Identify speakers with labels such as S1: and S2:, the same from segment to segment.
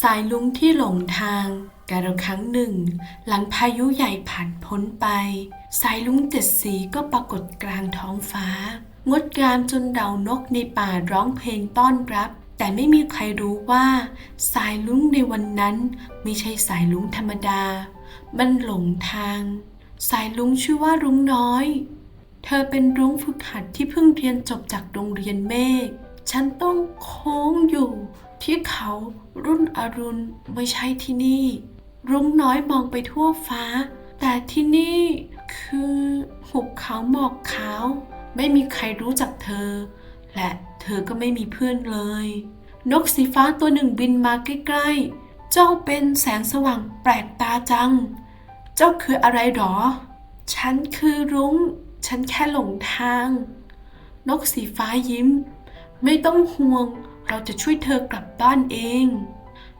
S1: สายลุงที่หลงทางกาลครั้งหนึ่ง หลังพายุใหญ่ผ่านพ้นไป สายลุงเจ็ดสีก็ปรากฏกลางท้องฟ้า งดงามจนเดานกในป่าร้องเพลงต้อนรับ แต่ไม่มีใครรู้ว่า สายลุงในวันนั้นไม่ใช่สายลุงธรรมดา มันหลงทาง สายลุงชื่อว่ารุ้งน้อย เธอเป็นรุ้งฝึกหัดที่เพิ่งเรียนจบจากโรงเรียนเมฆฉันต้องโค้งอยู่ ที่เขารุ่นอรุณไม่ใช่ที่นี่ รุ้งน้อยมองไปทั่วฟ้า แต่ที่นี่คือหุบเขาหมอกขาว ไม่มีใครรู้จักเธอ และเธอก็ไม่มีเพื่อนเลย นกสีฟ้าตัวหนึ่งบินมาใกล้ๆ เจ้าเป็นแสงสว่างแปลกตาจัง เจ้าคืออะไรหรอ ฉันคือรุง้ง ฉันแค่หลงทาง นกสีฟ้ายิ้ม ไม่ต้องห่วง เราจะช่วยเธอกลับบ้านเอง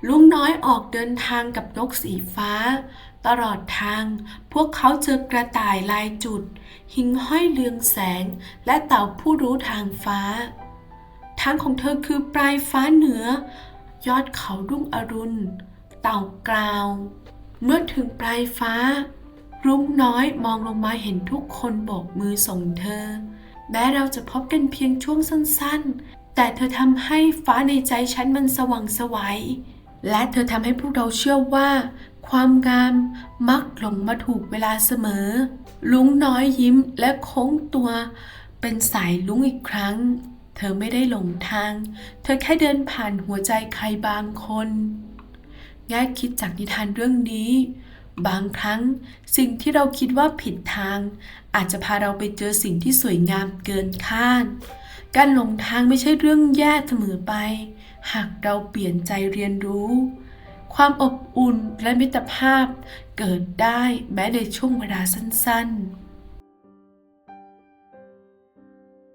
S1: ลุงน้อยออกเดินทางกับนกสีฟ้า ตลอดทาง พวกเขาเจอกระต่ายลายจุด หิงห้อยเลืองแสง และเต่าผู้รู้ทางฟ้า ทางของเธอคือปลายฟ้าเหนือ ยอดเขารุ่งอรุณ เต่ากล่าว เมื่อถึงปลายฟ้า รุ้งน้อยมองลงมาเห็นทุกคนโบกมือส่งเธอแม้เราจะพบกันเพียงช่วงสั้น แต่เธอทำให้ฟ้าในใจฉันมันสว่างไสวัย และเธอทำให้พวกเราเชื่อว่า ความงามมักหลงมาถูกเวลาเสมอ ลุงน้อยยิ้มและโค้งตัว เป็นสายลุงอีกครั้ง เธอไม่ได้หลงทาง เธอแค่เดินผ่านหัวใจใครบางคนแง่คิดจากนิทานเรื่องนี้บางครั้งสิ่งที่เราคิดว่าผิดทาง อาจจะพาเราไปเจอสิ่งที่สวยงามเกินคาด การหลงทางไม่ใช่เรื่องแย่เสมอไป หากเราเปลี่ยนใจเรียนรู้ ความอบอุ่นและมิตรภาพเกิดได้แม้ในช่วงเวลาสั้นๆ